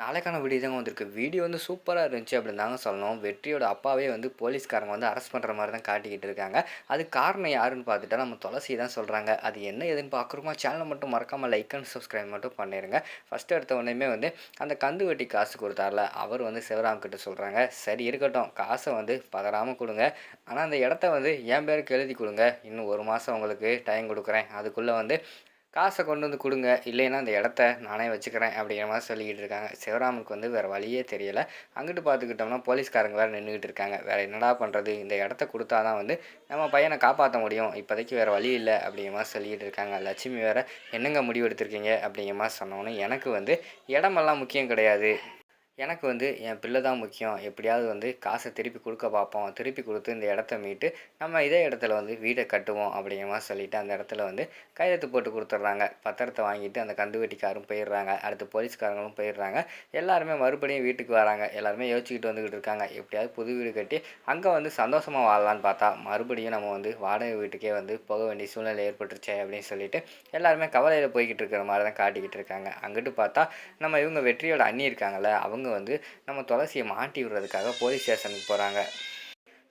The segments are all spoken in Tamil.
நாளைக்கான வீடியோ தாங்க வந்திருக்கு. வீடியோ வந்து சூப்பராக இருந்துச்சு அப்படின்னு தாங்க சொல்லணும். வெற்றியோட அப்பாவே வந்து போலீஸ்காரங்க வந்து அரெஸ்ட் பண்ணுற மாதிரி தான் காட்டிக்கிட்டு இருக்காங்க. அது காரணம் யாருன்னு பார்த்துட்டா நம்ம துளசி தான் சொல்கிறாங்க அது என்ன ஏதுன்னு பார்க்குறோமா சேனலை மட்டும் மறக்காமல் லைக் அண்ட் சப்ஸ்கிரைப் மட்டும் பண்ணிடுங்க ஃபஸ்ட்டு எடுத்த உடனே வந்து அந்த கந்து வெட்டி காசு கொடுத்தார்ல அவர் வந்து சிவராம் கிட்ட சொல்கிறாங்க சரி இருக்கட்டும். காசை வந்து பதறாமல் கொடுங்க. ஆனால் அந்த இடத்த வந்து என் பேருக்கு எழுதி கொடுங்க. இன்னும் ஒரு மாதம் உங்களுக்கு டைம் கொடுக்குறேன். அதுக்குள்ளே வந்து காசை கொண்டு வந்து கொடுங்க. இல்லைன்னா அந்த இடத்த நானே வச்சுக்கிறேன் அப்படிங்கிற மாதிரி சொல்லிக்கிட்டு இருக்காங்க. சிவராமுக்கு வந்து வேறு வழியே தெரியலை. அங்கிட்டு பார்த்துக்கிட்டோம்னா போலீஸ்காரங்க வேறு நின்றுக்கிட்டு இருக்காங்க. வேறு என்னடா பண்ணுறது இந்த இடத்த கொடுத்தா தான் வந்து நம்ம பையனை காப்பாற்ற முடியும். இப்போதைக்கு வேறு வழி இல்லை அப்படிங்கிற மாதிரி சொல்லிக்கிட்டு இருக்காங்க. லட்சுமி வேறு என்னங்க முடிவு எடுத்திருக்கீங்க அப்படிங்கிற மாதிரி சொன்னோன்னே எனக்கு வந்து இடமெல்லாம் முக்கியம் கிடையாது. எனக்கு வந்து என் பிள்ளை தான் முக்கியம். எப்படியாவது வந்து காசை திருப்பி கொடுக்க பார்ப்போம். திருப்பி கொடுத்து இந்த இடத்த மீட்டு நம்ம இதே இடத்துல வந்து வீடை கட்டுவோம் அப்படிங்கிற மாதிரி சொல்லிட்டு அந்த இடத்துல வந்து கையெழுத்து போட்டு கொடுத்துட்றாங்க. பத்திரத்தை வாங்கிட்டு அந்த கந்து வெட்டிக்காரும் போயிடுறாங்க. அடுத்து போலீஸ்காரங்களும் போயிடுறாங்க. எல்லாருமே மறுபடியும் வீட்டுக்கு வராங்க. எல்லாருமே யோசிச்சுக்கிட்டு வந்துக்கிட்டு இருக்காங்க. எப்படியாவது புது வீடு கட்டி அங்கே வந்து சந்தோஷமாக வாழலான்னு பார்த்தா மறுபடியும் நம்ம வந்து வாடகை வீட்டுக்கே வந்து போக வேண்டிய சூழ்நிலை ஏற்பட்டுருச்சே அப்படின்னு சொல்லிட்டு எல்லாருமே கவலையில் போய்கிட்டு இருக்கிற மாதிரி தான் காட்டிக்கிட்டு இருக்காங்க. அங்கிட்டு பார்த்தா நம்ம இவங்க வெற்றியோட அண்ணி இருக்காங்கல்ல அவங்க வந்து நம்ம துளசியை மாட்டி விடுறதுக்காக போலீஸ் ஸ்டேஷனுக்கு போகிறாங்க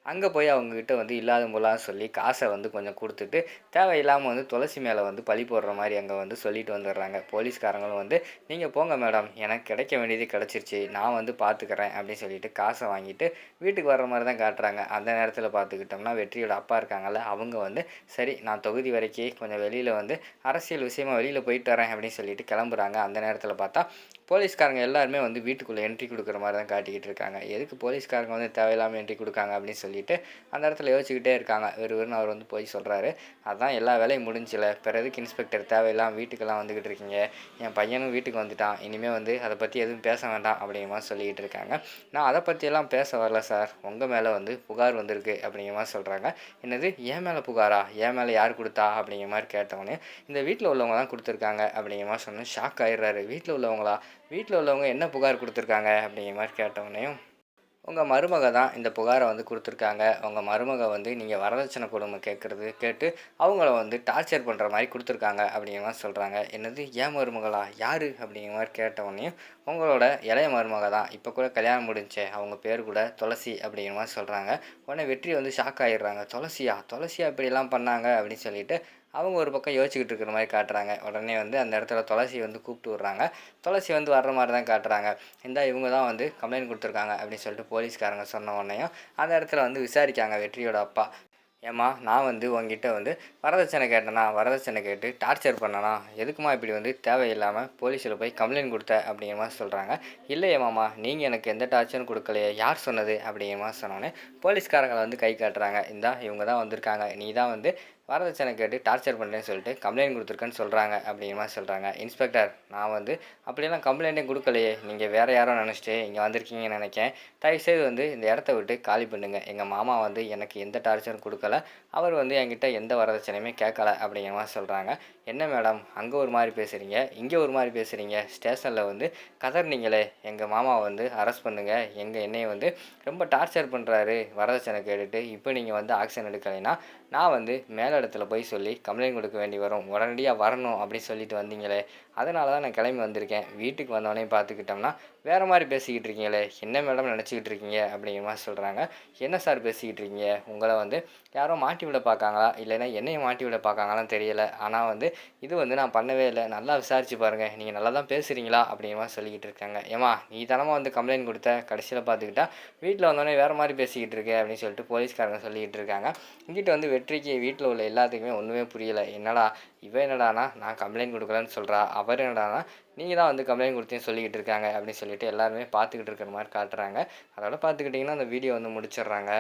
அங்கே போய் அவங்கக்கிட்ட வந்து இல்லாத போலாம் சொல்லி காசை வந்து கொஞ்சம் கொடுத்துட்டு தேவையில்லாமல் வந்து துளசி மேலே வந்து பழி போடுற மாதிரி அங்கே வந்து சொல்லிட்டு வந்துடுறாங்க. போலீஸ்காரங்களும் வந்து நீங்கள் போங்க மேடம் எனக்கு கிடைக்க வேண்டியது கிடச்சிருச்சு. நான் வந்து பார்த்துக்கிறேன் அப்படின்னு சொல்லிட்டு காசை வாங்கிட்டு வீட்டுக்கு வர்ற மாதிரி தான் காட்டுறாங்க. அந்த நேரத்தில் பார்த்துக்கிட்டோம்னா வெற்றியோட அப்பா இருக்காங்கல்ல அவங்க வந்து சரி நான் தொகுதி வரைக்கும் கொஞ்சம் வெளியில் வந்து அரசியல் விஷயமா வெளியில் போயிட்டு வரேன் அப்படின்னு சொல்லிட்டு கிளம்புறாங்க. அந்த நேரத்தில் பார்த்தா போலீஸ்காரங்க எல்லாருமே வந்து வீட்டுக்குள்ளே என்ட்ரி கொடுக்குற மாதிரி தான் காட்டிக்கிட்டு இருக்காங்க. எதுக்கு போலீஸ்காரங்க வந்து தேவையில்லாமல் என்ட்ரி கொடுக்காங்க அப்படின்னு சொல்லிட்டு அந்த இடத்துல யோசிச்சுக்கிட்டே இருக்காங்க. வெறுவெறுன்னு அவர் வந்து போய் சொல்கிறாரு அதான் எல்லா வேலையும் முடிஞ்சில. பிறகுக்கு இன்ஸ்பெக்டர் தேவையில்லாமல் வீட்டுக்கெல்லாம் வந்துக்கிட்டு இருக்கீங்க? என் பையனும் வீட்டுக்கு வந்துட்டான். இனிமேல் வந்து அதை பற்றி எதுவும் பேச வேண்டாம் அப்படிங்கிற மாதிரி சொல்லிக்கிட்டு இருக்காங்க. நான் அதை பற்றியெல்லாம் பேச வரல சார். உங்கள் மேலே வந்து புகார் வந்திருக்கு அப்படிங்கிற மாதிரி சொல்கிறாங்க என்னது? என் மேலே புகாரா? என் மேலே யார் கொடுத்தா? அப்படிங்கிற மாதிரி கேட்டவொடனே இந்த வீட்டில் உள்ளவங்க தான் கொடுத்துருக்காங்க அப்படிங்கிற மாதிரி சொன்னேன் ஷாக் ஆயிடுறாரு. வீட்டில் உள்ளவங்களா? வீட்டில் உள்ளவங்க என்ன புகார் கொடுத்துருக்காங்க அப்படிங்கிற மாதிரி கேட்டவொடனேயும் உங்கள் மருமக தான் இந்த புகாரை வந்து கொடுத்துருக்காங்க. உங்கள் மருமக வந்து நீங்கள் வரதட்சணை கொடுமை கேட்குறது கேட்டு அவங்கள வந்து டார்ச்சர் பண்ணுற மாதிரி கொடுத்துருக்காங்க. அப்படிங்கிற மாதிரி சொல்கிறாங்க என்னது? ஏன் மருமகளா? யார்? அப்படிங்கிற மாதிரி கேட்டவொடனே உங்களோட இளைய மருமக தான். இப்போ கூட கல்யாணம் முடிஞ்சே அவங்க பேர் கூட துளசி. அப்படிங்கிற மாதிரி சொல்கிறாங்க உடனே வெற்றி வந்து ஷாக் ஆகிடுறாங்க துளசியா? துளசியா இப்படிலாம் பண்ணாங்க? அப்படின்னு சொல்லிட்டு அவங்க ஒரு பக்கம் யோசிச்சுக்கிட்டு இருக்கிற மாதிரி காட்டுறாங்க. உடனே வந்து அந்த இடத்துல துளசி வந்து கூப்பிட்டு விட்றாங்க துளசி வந்து வர்ற மாதிரி தான் காட்டுறாங்க. இந்த இவங்க தான் வந்து கம்ப்ளைண்ட் கொடுத்துருக்காங்க அப்படின்னு சொல்லிட்டு போலீஸ்காரங்க சொன்ன உடனேயும் அந்த இடத்துல வந்து விசாரிக்காங்க வெற்றியோட அப்பா. ஏம்மா நான் வந்து உங்ககிட்ட வந்து வரதட்சணை கேட்டேனா? வரதட்சணை கேட்டு டார்ச்சர் பண்ணனா? எதுக்குமா இப்படி வந்து தேவையில்லாமல் போலீஸில் போய் கம்ப்ளைண்ட் கொடுத்த? அப்படிங்கிற மாதிரி சொல்கிறாங்க இல்லை மாமா நீங்கள் எனக்கு எந்த டார்ச்சரும் கொடுக்கலையே. யார் சொன்னது? அப்படிங்கிற மாதிரி சொன்னோன்னே போலீஸ்காரங்களை வந்து கை காட்டுறாங்க. இந்தா இவங்க தான் வந்திருக்காங்க. நீ தான் வந்து வரதட்சணை கேட்டு டார்ச்சர் பண்ணுறேன்னு சொல்லிட்டு கம்ப்ளைண்ட் கொடுத்துருக்கேன்னு சொல்கிறாங்க அப்படிங்கிற மாதிரி சொல்கிறாங்க இன்ஸ்பெக்டர் நான் வந்து அப்படியெல்லாம் கம்ப்ளைண்ட்டே கொடுக்கலையே. நீங்கள் வேறு யாரோ நினச்சிட்டு இங்கே வந்திருக்கீங்கன்னு நினைக்கேன். தயவுசெய்து வந்து இந்த இடத்த விட்டு காலி பண்ணுங்கள் எங்கள் மாமா வந்து எனக்கு எந்த டார்ச்சரும் கொடுக்கல. அவர் வந்து என்கிட்ட எந்த வரதட்சணையுமே கேட்கல அப்படிங்கிற மாதிரி சொல்கிறாங்க என்ன மேடம் அங்கே ஒரு மாதிரி பேசுகிறீங்க இங்கே ஒரு மாதிரி பேசுகிறீங்க ஸ்டேஷனில் வந்து கதறினீங்களே. எங்கள் மாமாவை வந்து அரெஸ்ட் பண்ணுங்கள் எங்கள் என்னையை வந்து ரொம்ப டார்ச்சர் பண்ணுறாரு வரதட்சணை கேட்டுட்டு. இப்போ நீங்கள் வந்து ஆக்ஷன் எடுக்கலைன்னா நான் வந்து மேலே இடத்துல போய் சொல்லி கம்ப்ளைண்ட் கொடுக்க வேண்டி வரும். உடனடியாக வரணும் அப்படின்னு சொல்லிட்டு வந்தீங்களே அதனால தான் நான் கிளம்பி வந்திருக்கேன். வீட்டுக்கு வந்தோடனே பார்த்துக்கிட்டோம்னா வேறு மாதிரி பேசிக்கிட்டு இருக்கீங்களே என்ன மேடம் நினச்சிக்கிட்டு இருக்கீங்க அப்படிங்கிற மாதிரி சொல்கிறாங்க என்ன சார் பேசிக்கிட்டு இருக்கீங்க? உங்களை வந்து யாரோ மாட்டி விட பார்க்காங்களா? இல்லைன்னா என்னையை மாட்டி விட பார்க்காங்களான்னு தெரியல. ஆனால் வந்து இது வந்து நான் பண்ணவே இல்லை. நல்லா விசாரிச்சு பாருங்கள் நீங்கள் நல்லா தான் பேசுகிறீங்களா அப்படிங்கிற மாதிரி சொல்லிக்கிட்டு இருக்காங்க. ஏமா நீ தனமாக வந்து கம்ப்ளைண்ட் கொடுத்த? கடைசியில் பார்த்துக்கிட்டா வீட்டில் வந்தோடனே வேறு மாதிரி பேசிக்கிட்டு இருக்கே அப்படின்னு சொல்லிட்டு போலீஸ்காரங்க சொல்லிக்கிட்டு இருக்காங்க. இங்கிட்ட வந்து வெற்றிக்கு வீட்டில் உள்ள எல்லாத்துக்குமே ஒன்றுமே புரியலை. என்னடா இவன் என்னடானா நான் கம்ப்ளைண்ட் கொடுக்கலன்னு சொல்கிறா அவர் என்னடானா நீங்கள் தான் வந்து கம்ப்ளைண்ட் கொடுத்தேன்னு சொல்லிக்கிட்டு இருக்காங்க அப்படின்னு சொல்லிட்டு எல்லாருமே பார்த்துக்கிட்டு இருக்கிற மாதிரி காட்டுறாங்க. அதோட பார்த்துக்கிட்டிங்கன்னா அந்த வீடியோ வந்து முடிச்சிடுறாங்க.